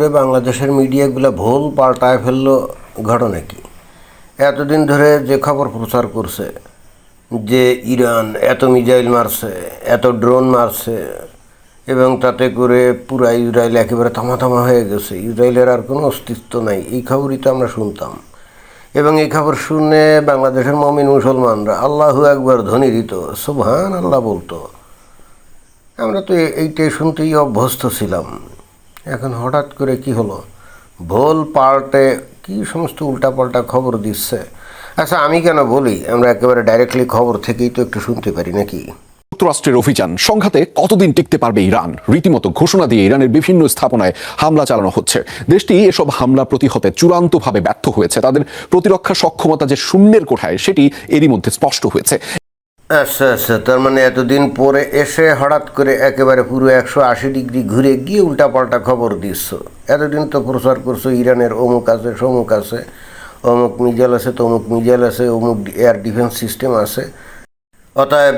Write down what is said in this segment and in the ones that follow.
করে বাংলাদেশের মিডিয়াগুলো ভুল পাল্টায় ফেলল ঘটনা কি? এতদিন ধরে যে খবর প্রচার করছে, যে ইরান এত মিজাইল মারছে, এত ড্রোন মারছে, এবং তাতে করে পুরা ইসরায়েল একেবারে থামাথামা হয়ে গেছে ইসরায়েলের আর কোনো অস্তিত্ব নাই, এই খবরই তো আমরা শুনতাম। এবং এই খবর শুনে বাংলাদেশের মমিন মুসলমানরা আল্লাহু একবার ধ্বনি দিত সুবহান আল্লাহ বলতো। আমরা তো এইটাই শুনতেই অভ্যস্ত ছিলাম। এখন হঠাৎ করে কি হলো? ভোল পাল্টে কি সমস্ত উল্টাপাল্টা খবর দিচ্ছে? আচ্ছা আমি কেন বলি? আমরা একেবারে ডাইরেক্টলি খবর থেকেই তো একটু শুনতে পারি, নাকি? যুক্তরাষ্ট্রের অভিযান সংঘাতে কতদিন টিকতে পারবে ইরান? রীতিমতো ঘোষণা দিয়ে ইরানের বিভিন্ন স্থাপনায় হামলা চালানো হচ্ছে। দেশটি এসব হামলা প্রতিহতে চূড়ান্তভাবে ব্যর্থ হয়েছে। তাদের প্রতিরক্ষা সক্ষমতা যে শূন্যের কোঠায়, সেটি এরই মধ্যে স্পষ্ট হয়েছে। আচ্ছা আচ্ছা তার মানে এতদিন পরে এসে হঠাৎ করে একেবারে পুরো একশো আশি ডিগ্রি ঘুরে গিয়ে উল্টাপাল্টা খবর দিচ্ছ এতদিন তো প্রচার করছ, ইরানের অমুক আছে, সমুক আছে, অমুক মিজাইল আছে, তমুক মিজাইল আছে, অমুক এয়ার ডিফেন্স সিস্টেম আছে। অতএব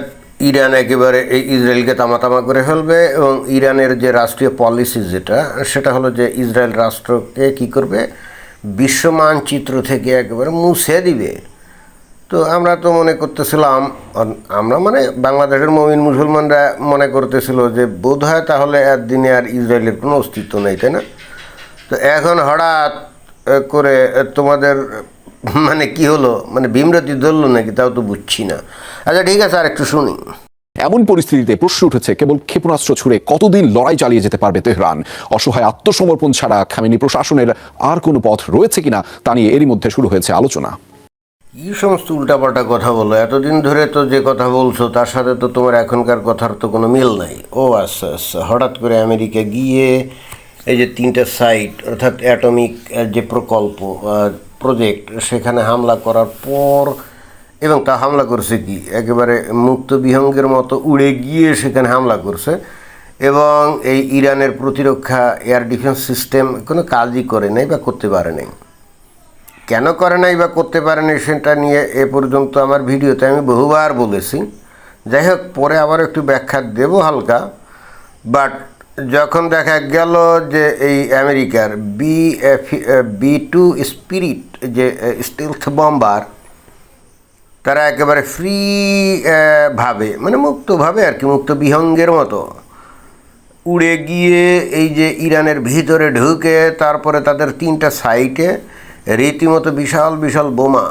ইরান একেবারে এই ইসরায়েলকে তামাতামা করে ফেলবে এবং ইরানের যে রাষ্ট্রীয় পলিসি যেটা, সেটা হলো যে ইসরায়েল রাষ্ট্রকে কি করবে? বিশ্ব মানচিত্র থেকে একেবারে মুছে দিবে। তো আমরা তো মনে করতেছিলাম আমরা মানে বাংলাদেশের মমিন মুসলমানরা মনে করতেছিল যে বোধ হয় তাহলে একদিনে আর ইসরায়েলের কোনো অস্তিত্ব নেই, তাই না? তো এখন হঠাৎ করে তোমাদের মানে কি হলো? মানে ভীমরতি ধরলো নাকি? তাও তো বুঝছি না। আচ্ছা ঠিক আছে, আর একটু শুনি। এমন পরিস্থিতিতে প্রশ্ন উঠেছে, কেবল ক্ষেপণাস্ত্র ছুড়ে কতদিন লড়াই চালিয়ে যেতে পারবে তেহরান? অসহায় আত্মসমর্পণ ছাড়া খামেনি প্রশাসনের আর কোনো পথ রয়েছে কিনা? তা নিয়ে এরই মধ্যে শুরু হয়েছে আলোচনা। কি সমস্ত উল্টাপাল্টা কথা বলো? এতদিন ধরে তো যে কথা বলছো, তার সাথে তো তোমার এখনকার কথার তো কোনো মিল নাই। ও আচ্ছা আচ্ছা। হঠাৎ করে আমেরিকা গিয়ে এই যে তিনটা সাইট অর্থাৎ অ্যাটমিক যে প্রকল্প প্রজেক্ট সেখানে হামলা করার পর, এবং তা হামলা করছে কি? একেবারে মুক্ত বিহঙ্গের মতো উড়ে গিয়ে সেখানে হামলা করছে। এবং এই ইরানের প্রতিরক্ষা এয়ার ডিফেন্স সিস্টেম কোনো কাজই করে নাই বা করতে পারে নাই। কেন করে নাই বা করতে পারেনি সেটা নিয়ে এ পর্যন্ত আমার ভিডিওতে আমি বহুবার বলেছি। যাই হোক, পরে আবার একটু ব্যাখ্যা দেব হালকা। বাট যখন দেখা গেল যে এই আমেরিকার বি বি টু স্পিরিট যে স্টিলথ বম্বার তারা একেবারে ফ্রি ভাবে মানে মুক্তভাবে আর কি, মুক্ত বিহঙ্গের মতো। উড়ে গিয়ে এই যে ইরানের ভিতরে ঢুকে, তারপরে তাদের তিনটা সাইটে রীতিমতো বিশাল বিশাল বোমা।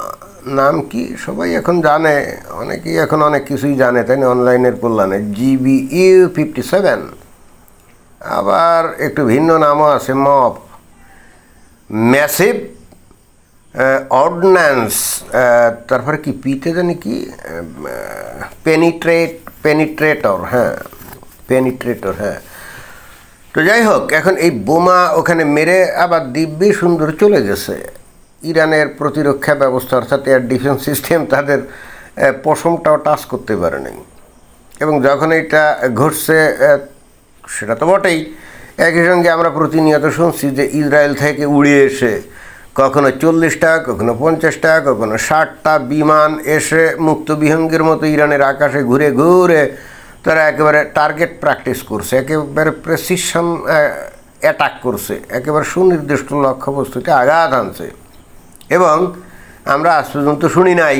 নাম কি? সবাই এখন জানে। অনেকেই এখন অনেক কিছুই জানে, তাই না? অনলাইনের কল্যাণে। GB U fifty seven. আবার একটু ভিন্ন নামও আছে মপ ম্যাসিভ অর্ডন্যান্স তারপরে কি? পিতে জানি কি? পেনিট্রেট, পেনিট্রেটর হ্যাঁ। পেনিট্রেটর হ্যাঁ। তো যাই হোক, এখন এই বোমা ওখানে মেরে আবার দিব্যি সুন্দর চলে গেছে। ইরানের প্রতিরক্ষা ব্যবস্থা অর্থাৎ এয়ার ডিফেন্স সিস্টেম তাদের পশমটাও টাচ করতে পারে নাই। এবং যখন এটা ঘটছে সেটা তো বটেই। একই সঙ্গে আমরা প্রতিনিয়ত শুনছি যে ইসরায়েল থেকে উড়ে এসে কখনো চল্লিশটা, কখনো পঞ্চাশটা, কখনো ষাটটা বিমান এসে মুক্ত বিহঙ্গের মতো ইরানের আকাশে ঘুরে ঘুরে তারা একেবারে টার্গেট প্র্যাকটিস করছে, একেবারে প্রেসিশন অ্যাটাক করছে, একেবারে সুনির্দিষ্ট লক্ষ্যবস্তুতে আঘাত আনছে। এবং আমরা আজ পর্যন্ত শুনি নাই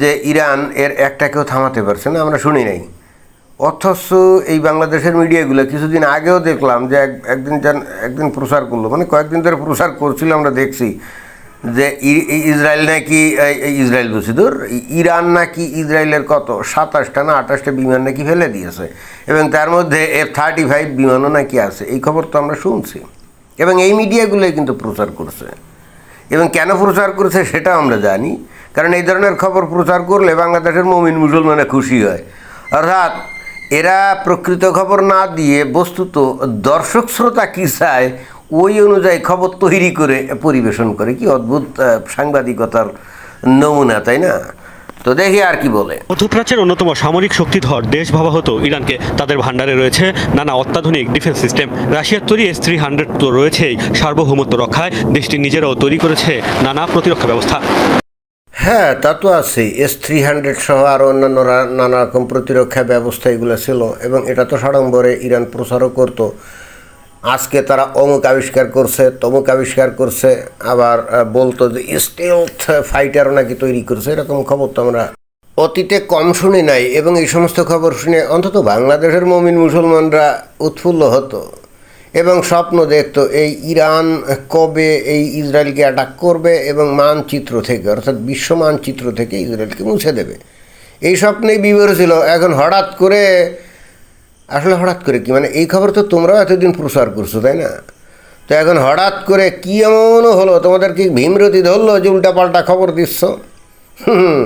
যে ইরান এর একটাকেও থামাতে পারছে না, আমরা শুনি নাই। অথচ এই বাংলাদেশের মিডিয়াগুলো কিছুদিন আগেও দেখলাম যে এক- একদিন যেন একদিন প্রচার করল মানে কয়েকদিন ধরে প্রচার করছিল, আমরা দেখছি যে ইসরায়েল নাকি ইসরায়েল বলছি দূর ইরান নাকি ইসরায়েলের কত, সাতাশটা না আঠাশটা বিমান নাকি ফেলে দিয়েছে, এবং তার মধ্যে এফ থার্টি ফাইভ বিমানও নাকি আছে, এই খবর তো আমরা শুনছি। এবং এই মিডিয়াগুলোই কিন্তু প্রচার করছে। এবং কেন প্রচার করেছে সেটা আমরা জানি। কারণ এই ধরনের খবর প্রচার করলে বাংলাদেশের মমিন মুসলমানে খুশি হয়। অর্থাৎ এরা প্রকৃত খবর না দিয়ে বস্তুত দর্শক শ্রোতা কী চায়, ওই অনুযায়ী খবর তৈরি করে পরিবেশন করে। কি অদ্ভুত সাংবাদিকতার নমুনা, তাই না? তো দেখি আর কি বলে। মধ্যপ্রাচ্যের অন্যতম সামরিক শক্তিধর দেশ ভাবা হতো ইরানকে তাদের ভান্ডারে রয়েছে নানা অত্যাধুনিক ডিফেন্স সিস্টেম। রাশিয়ার তৈরি এস থ্রি হান্ড্রেড তো রয়েছেই সার্বভৌমত্ব রক্ষায়। দেশটি নিজেরাও তৈরি করেছে নানা প্রতিরক্ষা ব্যবস্থা। হ্যাঁ তা তো আছেই। এস থ্রি হান্ড্রেড সহ আরও অন্যান্য নানা রকম প্রতিরক্ষা ব্যবস্থা এগুলো ছিল এবং এটা তো সাড়ম্বরে ইরান প্রচারও করতো। আজকে তারা অমুক আবিষ্কার করছে, তমুক আবিষ্কার করছে, আবার বলতো যে স্টেলথ ফাইটারও নাকি তৈরি করছে, এরকম খবর তো আমরা অতীতে কম শুনি নাই এবং এই সমস্ত খবর শুনে অন্তত বাংলাদেশের মমিন মুসলমানরা উৎফুল্ল হতো এবং স্বপ্ন দেখতো এই ইরান কবে এই ইসরায়েলকে অ্যাটাক করবে এবং মানচিত্র থেকে, অর্থাৎ বিশ্ব মানচিত্র থেকে ইসরায়েলকে মুছে দেবে। এই স্বপ্নেই বিবর ছিল, এখন হঠাৎ করে আসলে হঠাৎ করে কি? মানে এই খবর তো তোমরাও এতদিন প্রসার করছ, তাই না? তো এখন হঠাৎ করে কি এমন হলো? তোমাদের কি ভীমরতি ধরলো যে উল্টাপাল্টা খবর দিচ্ছ? হুম,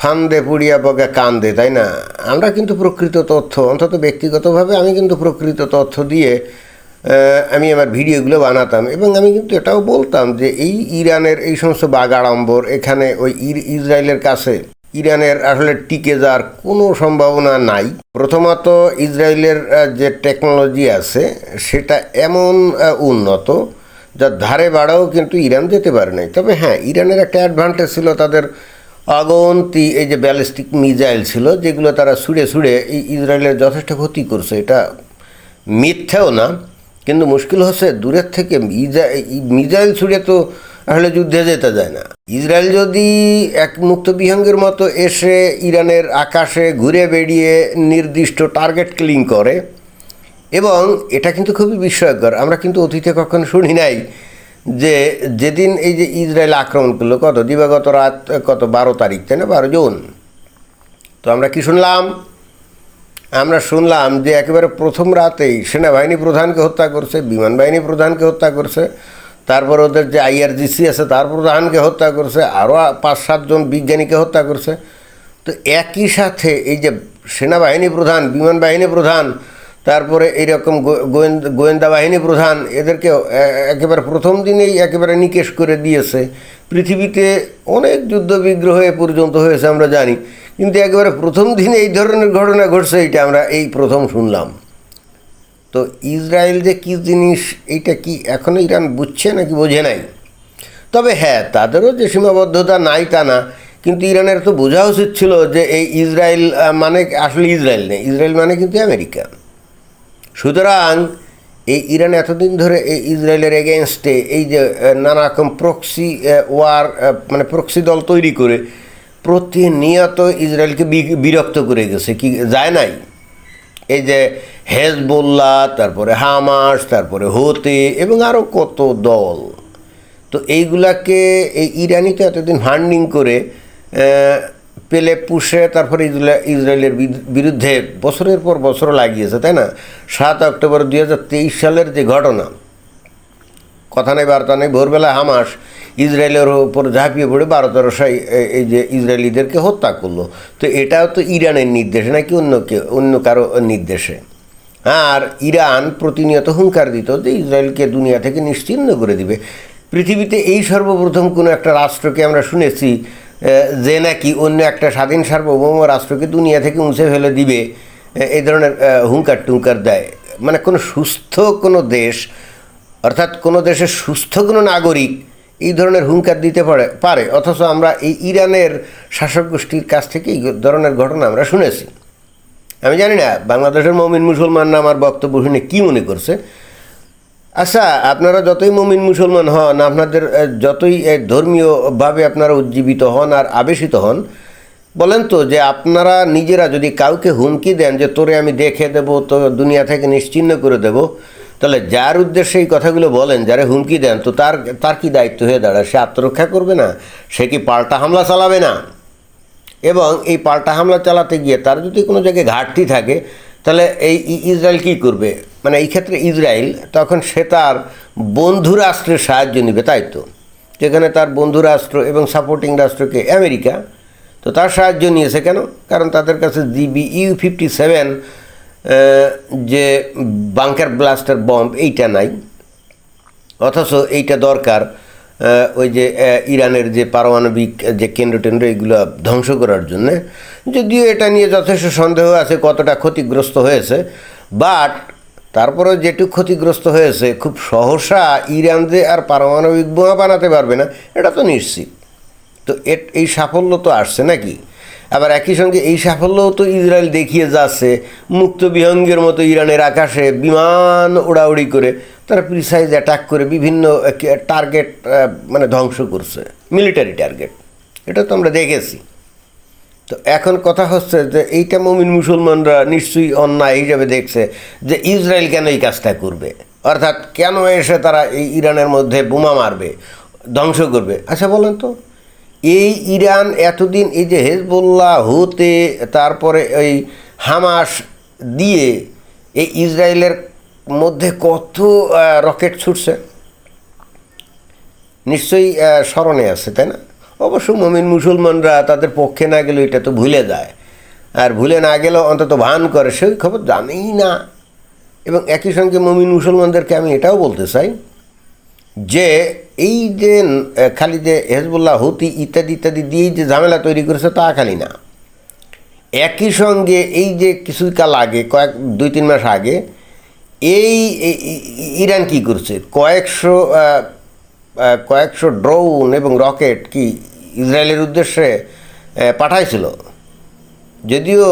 ফান্দে পুড়িয়া বগে কান্দে, তাই না? আমরা কিন্তু প্রকৃত তথ্য, অন্তত ব্যক্তিগতভাবে আমি কিন্তু প্রকৃত তথ্য দিয়ে আমি আমার ভিডিওগুলো বানাতাম। এবং আমি কিন্তু এটাও বলতাম যে এই ইরানের এই সমস্ত বাগাড়ম্বর এখানে ওই ইসরায়েলের কাছে ইরানের আসলে টিকে যাওয়ার কোনো সম্ভাবনা নাই। প্রথমত ইসরায়েলের যে টেকনোলজি আছে, সেটা এমন উন্নত যার ধারে বাড়াও কিন্তু ইরান যেতে পারে নাই। তবে হ্যাঁ ইরানের একটা অ্যাডভান্টেজ ছিল তাদের অগন্তি এই যে ব্যালিস্টিক মিজাইল ছিল, যেগুলো তারা ছুঁড়ে এই ইসরায়েলের যথেষ্ট ক্ষতি করছে। এটা মিথ্যাও না, কিন্তু মুশকিল হচ্ছে দূরের থেকে মিজাইল ছুঁড়ে তো আসলে যুদ্ধে যেতে যায় না। ইসরায়েল যদি এক মুক্ত বিহঙ্গের মতো এসে ইরানের আকাশে ঘুরে বেড়িয়ে নির্দিষ্ট টার্গেট ক্লিং করে, এবং এটা কিন্তু খুবই বিস্ময়কর, আমরা কিন্তু অতীতে কখনো শুনি নাই যে যেদিন এই যে ইসরায়েল আক্রমণ করল, কত দিবাগত রাত, কত বারো তারিখ, তাই না? বারো জুন। তো আমরা কি শুনলাম? আমরা শুনলাম যে একেবারে প্রথম রাতেই সেনাবাহিনী প্রধানকে হত্যা করছে বিমান বাহিনী প্রধানকে হত্যা করছে তারপর ওদের যে আইআরজিসি আছে তার প্রধানকে হত্যা করছে আরও পাঁচ সাতজন বিজ্ঞানীকে হত্যা করছে। তো একই সাথে এই যে সেনাবাহিনী প্রধান, বিমান বাহিনী প্রধান, তারপরে এইরকম গোয়েন্দা বাহিনী প্রধান, এদেরকে একেবারে প্রথম দিনেই একেবারে নিকেশ করে দিয়েছে। পৃথিবীতে অনেক যুদ্ধ বিগ্রহ এ পর্যন্ত হয়েছে, আমরা জানি। কিন্তু একেবারে প্রথম দিনে এই ধরনের ঘটনা ঘটছে এটা আমরা এই প্রথম শুনলাম। তো ইসরায়েল যে কী জিনিস, এইটা কি এখনও ইরান বুঝছে নাকি বোঝে নাই? তবে হ্যাঁ তাদেরও যে সীমাবদ্ধতা নাই তা না, কিন্তু ইরানের তো বোঝা উচিত ছিল যে এই ইসরায়েল মানে আসলে ইসরায়েল নেই, ইসরায়েল মানে কিন্তু আমেরিকা। সুতরাং এই ইরান এতদিন ধরে এই ইসরায়েলের এগেনস্টে এই যে নানা রকম প্রক্সি ওয়ার মানে প্রক্সি দল তৈরি করে প্রতিনিয়ত ইসরায়েলকে বিরক্ত করে গেছে, কি যায় নাই? এই যে হেজবোল্লাহ, তারপরে হামাস, তারপরে হোতে এবং আরও কত দল। তো এইগুলাকে, এই ইরানি তো এতদিন ফান্ডিং করে পেলে পুষে তারপরে ইসরা- ইসরায়েলের বিরুদ্ধে বছরের পর বছর লাগিয়েছে, তাই না? সাত অক্টোবর দু হাজার তেইশ সালের যে ঘটনা, কথা নেই, বার্তা নেই, ভোরবেলা হামাস ইসরায়েলের উপর ঝাঁপিয়ে পড়ে বারো তেরোশাই এই যে ইসরায়েলিদেরকে হত্যা করল। তো এটাও তো ইরানের নির্দেশে নাকি অন্য কে অন্য কারও নির্দেশে? আর ইরান প্রতিনিয়ত হুঙ্কার দিত যে ইসরায়েলকে দুনিয়া থেকে নিশ্চিহ্ন করে দিবে। পৃথিবীতে এই সর্বপ্রথম কোনো একটা রাষ্ট্রকে আমরা শুনেছি যে নাকি অন্য একটা স্বাধীন সার্বভৌম রাষ্ট্রকে দুনিয়া থেকে মুছে ফেলে দিবে। এই ধরনের হুঙ্কার টুঙ্কার দেয়। মানে কোনো সুস্থ কোনো দেশ, অর্থাৎ কোনো দেশের সুস্থ কোনো নাগরিক এই ধরনের হুঙ্কার দিতে পারে পারে। অথচ আমরা এই ইরানের শাসক গোষ্ঠীর কাছ থেকে এই ধরনের ঘটনা আমরা শুনেছি। আমি জানি না, বাংলাদেশের মমিন মুসলমানরা আমার বক্তব্য শুনে কী মনে করছে। আচ্ছা আপনারা যতই মমিন মুসলমান হন, আপনাদের যতই ধর্মীয়ভাবে আপনারা উজ্জীবিত হন আর আবেশিত হন, বলেন তো যে আপনারা নিজেরা যদি কাউকে হুমকি দেন যে তোরে আমি দেখে দেবো, তো দুনিয়া থেকে নিশ্চিহ্ন করে দেব তাহলে যার উদ্দেশ্যে এই কথাগুলো বলেন, যারা হুমকি দেন, তো তার তার কি দায়িত্ব হয়ে দাঁড়ায়? সে আত্মরক্ষা করবে না? সে কি পাল্টা হামলা চালাবে না? এবং এই পাল্টা হামলা চালাতে গিয়ে তার যদি কোনো জায়গায় ঘাটতি থাকে, তাহলে এই ইসরায়েল কী করবে? মানে এই ক্ষেত্রে ইসরায়েল, তখন সে তার বন্ধু রাষ্ট্রের সাহায্য নেবে, তাই তো? যেখানে তার বন্ধু রাষ্ট্র এবং সাপোর্টিং রাষ্ট্রকে আমেরিকা, তো তার সাহায্য নিয়েছে কেন? কারণ তাদের কাছে জিবি ইউ ফিফটি সেভেন যে বাংকার ব্লাস্টার বম্ব এইটা নাই। অথচ এইটা দরকার ওই যে ইরানের যে পারমাণবিক যে কেন্দ্র টেন্দ্র এগুলো ধ্বংস করার জন্যে। যদিও এটা নিয়ে যথেষ্ট সন্দেহ আছে কতটা ক্ষতিগ্রস্ত হয়েছে বাট তারপরেও যেটুকু ক্ষতিগ্রস্ত হয়েছে, খুব সহসা ইরান যে আর পারমাণবিক বোমা বানাতে পারবে না, এটা তো নিশ্চিত। তো এই সাফল্য তো আসছে নাকি? আবার একই সঙ্গে এই সাফল্যও তো ইসরায়েল দেখিয়ে যাচ্ছে। মুক্ত বিহঙ্গের মতো ইরানের আকাশে বিমান ওড়াউড়ি করে তারা প্রিসাইজ অ্যাটাক করে বিভিন্ন টার্গেট মানে ধ্বংস করছে। Military target. এটা তো আমরা দেখেছি। তো এখন কথা হচ্ছে যে এইটা মমিন মুসলমানরা নিশ্চয়ই অন্যায় হিসাবে দেখছে যে ইসরায়েল কেন এই কাজটা করবে? অর্থাৎ কেন এসে তারা এই ইরানের মধ্যে বোমা মারবে, ধ্বংস করবে? আচ্ছা বলেন তো। এই ইরান এতদিন এই যে হেজবুল্লাহ হতে তারপরে ওই হামাস দিয়ে এই ইসরায়েলের মধ্যে কত রকেট ছুটছে? নিশ্চয়ই স্মরণে আছে, তাই না? অবশ্য মমিন মুসলমানরা তাদের পক্ষে না গেলেও এটা তো ভুলে যায়। আর ভুলে না গেলেও অন্তত ভান করে, সেই খবর জানেই না। এবং একই সঙ্গে মমিন মুসলমানদেরকে আমি এটাও বলতে চাই যে এই যে খালি যে হেজবুল্লাহ, হুতি ইত্যাদি ইত্যাদি দিয়েই যে ঝামেলা তৈরি করেছে তা খালি না। একই সঙ্গে এই যে কিছু কাল আগে, কয়েক, দুই, তিন মাস আগে, এই ইরান কি করছে? কয়েকশো কয়েকশো ড্রোন এবং রকেট কি ইসরায়েলের উদ্দেশ্যে পাঠাইছিল? যদিও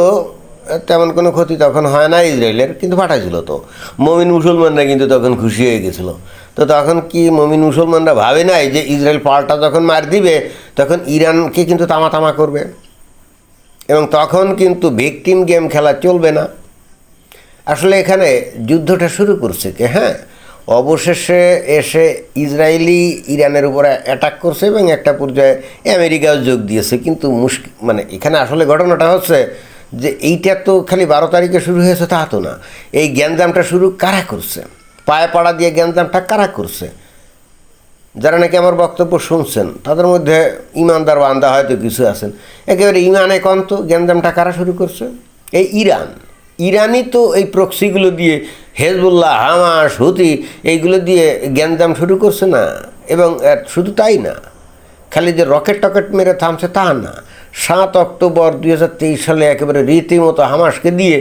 তেমন কোনো ক্ষতি তখন হয় না ইসরায়েলের, কিন্তু পাঠাইছিল তো। মমিন মুসলমানরা কিন্তু তখন খুশি হয়ে গেছিল। তো তখন কি মমিন মুসলমানরা ভাবে নাই যে ইসরায়েল পাল্টা যখন মার দিবে, তখন ইরানকে কিন্তু তামা তামা করবে। এবং তখন কিন্তু ভিকটিম গেম খেলা চলবে না। আসলে এখানে যুদ্ধটা শুরু করছে কি হ্যাঁ? অবশেষে এসে ইসরায়েলি ইরানের উপরে অ্যাটাক করছে এবং একটা পর্যায়ে আমেরিকাও যোগ দিয়েছে। কিন্তু মুশকিল মানে এখানে আসলে ঘটনাটা হচ্ছে যে এইটা তো খালি বারো তারিখে শুরু হয়েছে, তা তো না। এই গ্যাঞ্জামটা শুরু কারা করছে? পায়ে পাড়া দিয়ে গ্যাঞ্জামটা কারা করছে। যারা নাকি আমার বক্তব্য শুনছেন, তাদের মধ্যে ইমানদার বান্দা হয়তো কিছু আছেন। একেবারে ইমানে কন্ত গ্যাঞ্জামটা কারা শুরু করছে। এই ইরান, ইরানই তো এই প্রক্সিগুলো দিয়ে হেজবুল্লাহ, হামাস, হুতি, এইগুলো দিয়ে গ্যাঞ্জাম শুরু করছে না। এবং শুধু তাই না, খালি যে রকেট টকেট মেরে থামছে তা না। সাত অক্টোবর দু হাজার তেইশ সালে একেবারে রীতিমতো হামাসকে দিয়ে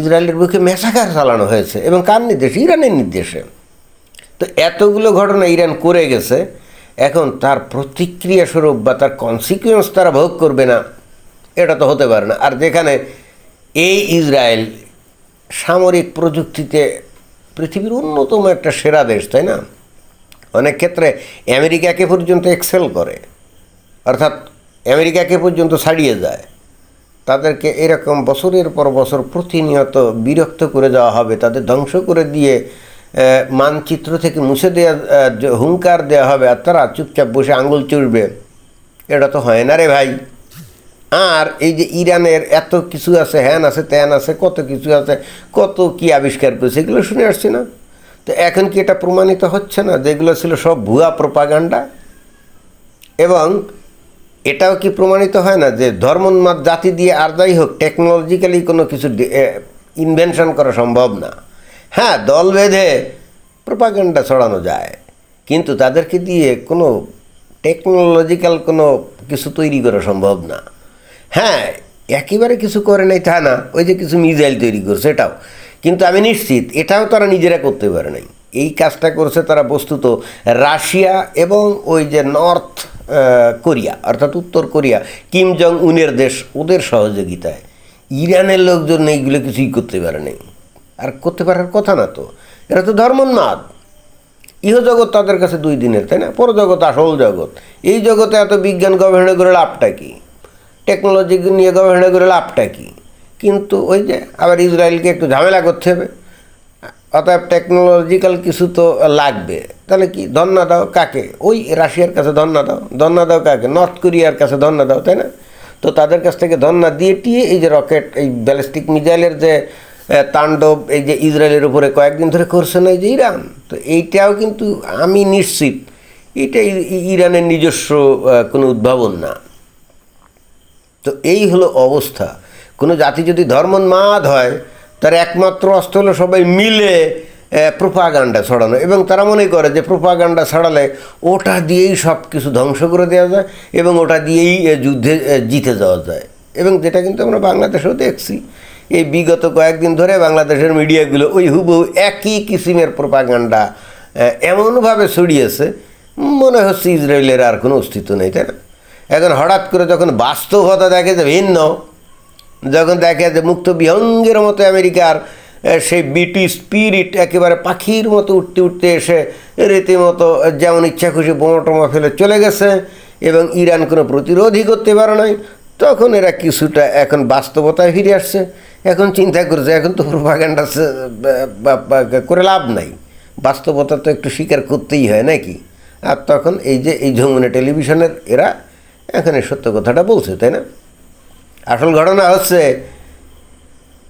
ইসরায়েলের বুকে মেসাকার চালানো হয়েছে এবং কার নির্দেশে? ইরানের নির্দেশে। তো এতগুলো ঘটনা ইরান করে গেছে, এখন তার প্রতিক্রিয়া স্বরূপ বা তার কনসিকুয়েন্স তারা ভোগ করবে না, এটা তো হতে পারে না। আর যেখানে এই ইসরায়েল সামরিক প্রযুক্তিতে পৃথিবীর অন্যতম একটা সেরা দেশ, তাই না? অনেক ক্ষেত্রে আমেরিকাকে পর্যন্ত এক্সেল করে, অর্থাৎ আমেরিকাকে পর্যন্ত ছাড়িয়ে যায়। তাদেরকে এরকম বছরের পর বছর প্রতিনিয়ত বিরক্ত করে যাওয়া হবে, তাদের ধ্বংস করে দিয়ে মানচিত্র থেকে মুছে দেওয়া হুঙ্কার দেওয়া হবে, আর তারা চুপচাপ বসে আঙুল চুড়বে এটা তো হয় না রে ভাই। আর এই যে ইরানের এত কিছু আছে, হ্যান আছে, ত্যান আছে, কত কিছু আছে, কত কি আবিষ্কার করেছে, এগুলো শুনে আসছি না। তো এখন কি এটা প্রমাণিত হচ্ছে না যেগুলো ছিল সব ভুয়া প্রপাগান্ডা? এবং এটাও কি প্রমাণিত হয় না যে ধর্মোন্মাদ জাতি দিয়ে আর যাই হোক টেকনোলজিক্যালি কোনো কিছু ইনভেনশন করা সম্ভব না। হ্যাঁ দল বেঁধে প্রপাগান্ডা ছড়ানো যায়, কিন্তু তাদেরকে দিয়ে কোনো টেকনোলজিক্যাল কোনো কিছু তৈরি করা সম্ভব না। হ্যাঁ একেবারে কিছু করে নাই তা না, ওই যে কিছু মিজাইল তৈরি করছে এটাও। কিন্তু আমি নিশ্চিত, এটাও তারা নিজেরা করতে পারে নাই। এই কাজটা করছে তারা বস্তুত রাশিয়া এবং ওই যে নর্থ কোরিয়া, অর্থাৎ উত্তর কোরিয়া, কিম জং উনের দেশ, ওদের সহযোগিতায়। ইরানের লোকজন এইগুলো কিছুই করতে পারে নাই। আর করতে পারার কথা না তো। এরা তো ধর্মোন্মাদ। ইহজগৎ তাদের কাছে দুই দিনের, তাই না? পরজগৎ, আসল জগৎ। এই জগতে এত বিজ্ঞান গবেষণা করে লাভটা কি? টেকনোলজি নিয়ে গবেষণা করে লাভটা কি? কিন্তু ওই যে আবার ইসরায়েলকে একটু ঝামেলা করতে হবে। অতএব টেকনোলজিক্যাল কিছু তো লাগবে। তাহলে কি? ধন্যা দাও কাকে? ওই রাশিয়ার কাছে ধন্যা দাও। ধন্যা দাও কাকে? নর্থ কোরিয়ার কাছে ধন্যা দাও, তাই না? তো তাদের কাছ থেকে ধন্যা দিয়ে টিয়ে এই যে রকেট এই ব্যালিস্টিক মিজাইলের যে তাণ্ডব, এই যে ইসরায়েলের উপরে কয়েকদিন ধরে করছে না এই যে ইরান। তো এইটাও কিন্তু আমি নিশ্চিত, এটা ইরানের নিজস্ব কোনো উদ্ভাবন না। তো এই হলো অবস্থা। কোনো জাতি যদি ধর্মোন্মাদ হয় তার একমাত্র অস্ত্র হলো সবাই মিলে প্রোপাগান্ডা ছড়ানো। এবং তারা মনে করে যে প্রোপাগান্ডা ছড়ালে ওটা দিয়েই সব কিছু ধ্বংস করে দেওয়া যায় এবং ওটা দিয়েই যুদ্ধে জিতে যাওয়া যায়। এবং যেটা কিন্তু আমরা বাংলাদেশেও দেখছি। এই বিগত কয়েকদিন ধরে বাংলাদেশের মিডিয়াগুলো ওই হুবহু একই কিসিমের প্রোপাগান্ডা এমনভাবে ছড়িয়েছে। মনে হচ্ছে ইসরায়েলের আর কোনো অস্তিত্ব নেই, তাই না? এখন হঠাৎ করে যখন বাস্তবতা দেখে যে ভিন্ন যখন দেখে যে মুক্ত বিহঙ্গের মতো আমেরিকার সেই বিটি স্পিরিট একেবারে পাখির মতো উঠতে উঠতে এসে রীতিমতো যেমন ইচ্ছা খুশি বোমা টোমা ফেলে চলে গেছে এবং ইরান কোনো প্রতিরোধই করতে পারে নাই, তখন এরা কিছুটা এখন বাস্তবতায় ফিরে আসছে। এখন চিন্তা করছে, এখন তো প্রোপাগান্ডা করে লাভ নাই। বাস্তবতা তো একটু স্বীকার করতেই হয় নাকি আর তখন এই যে এই যমুনা টেলিভিশনের এরা এখন সত্য কথাটা বলছে, তাই না? আসল ঘটনা হচ্ছে,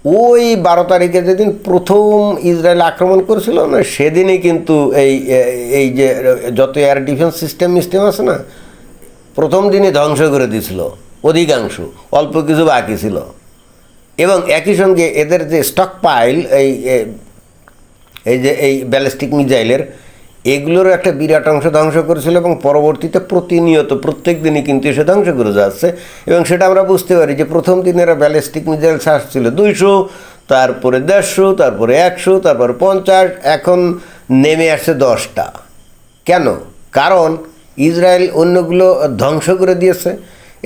ওই বারো তারিখে যেদিন প্রথম ইসরায়েল আক্রমণ করেছিল না, সেদিনই কিন্তু এই এই যে যত এয়ার ডিফেন্স সিস্টেম সিস্টেম আছে না, প্রথম দিনই ধ্বংস করে দিয়েছিল, অধিকাংশ, অল্প কিছু বাকি ছিল। এবং একই সঙ্গে এদের যে স্টক পাইল এই এই যে, এই ব্যালিস্টিক মিসাইলের এগুলোরও একটা বিরাট অংশ ধ্বংস করেছিল এবং পরবর্তীতে প্রতিনিয়ত প্রত্যেক দিনই কিন্তু এসে ধ্বংস করে যাচ্ছে। এবং সেটা আমরা বুঝতে পারি যে প্রথম দিন এরা ব্যালিস্টিক মিসাইল ছিল দুইশো, তারপরে দেড়শো, তারপরে একশো, তারপরে পঞ্চাশ, এখন নেমে আসছে দশটা। কেন? কারণ ইসরায়েল অন্যগুলো ধ্বংস করে দিয়েছে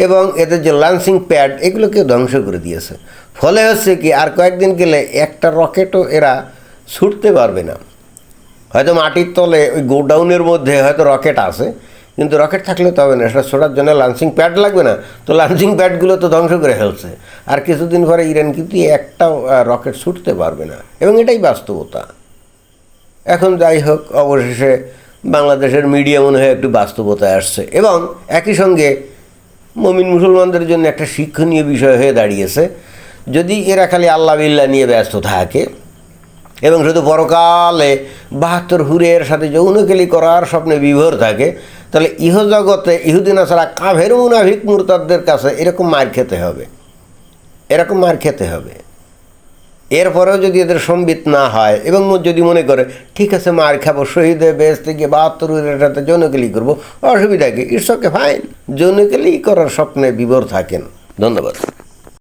এবং এদের যে লঞ্চিং প্যাড এগুলোকে ধ্বংস করে দিয়েছে। ফলে হচ্ছে কি, আর কয়েকদিন গেলে একটা রকেটও এরা ছুটতে পারবে না। হয়তো মাটির তলে ওই গোডাউনের মধ্যে হয়তো রকেট আছে, কিন্তু রকেট থাকলে তো হবে না, সেটা ছোটার জন্য লাঞ্চিং প্যাড লাগবে না। তো লাঞ্চিং প্যাডগুলো তো ধ্বংস করে ফেলছে। আর কিছুদিন পরে ইরান কিন্তু একটাও রকেট ছুটতে পারবে না। এবং এটাই বাস্তবতা। এখন যাই হোক, অবশেষে বাংলাদেশের মিডিয়া মনে হয় একটু বাস্তবতায় আসছে। এবং একই সঙ্গে মমিন মুসলমানদের জন্য একটা শিক্ষণীয় বিষয় হয়ে দাঁড়িয়েছে। যদি এরা খালি আল্লাহ বিল্লাহ নিয়ে ব্যস্ত থাকে এবং শুধু পরকালে বাহাত্তর হুরের সাথে যৌনকেলি করার স্বপ্নে বিভোর থাকে, তাহলে ইহজগতে ইহুদিনা ছাড়া কাভের মুনাফিক মুরতাদদের কাছে এরকম মার খেতে হবে। এরকম মার খেতে হবে। এরপরেও যদি এদের সম্বিত না হয় এবং যদি মনে করে, ঠিক আছে, মার খাব, শহীদে বেসতে গিয়ে বাহাত্তর হুরের সাথে যৌনকেলি করব, অসুবিধা কি? ওকে ফাইন যৌনকেলি করার স্বপ্নে বিভোর থাকেন। ধন্যবাদ।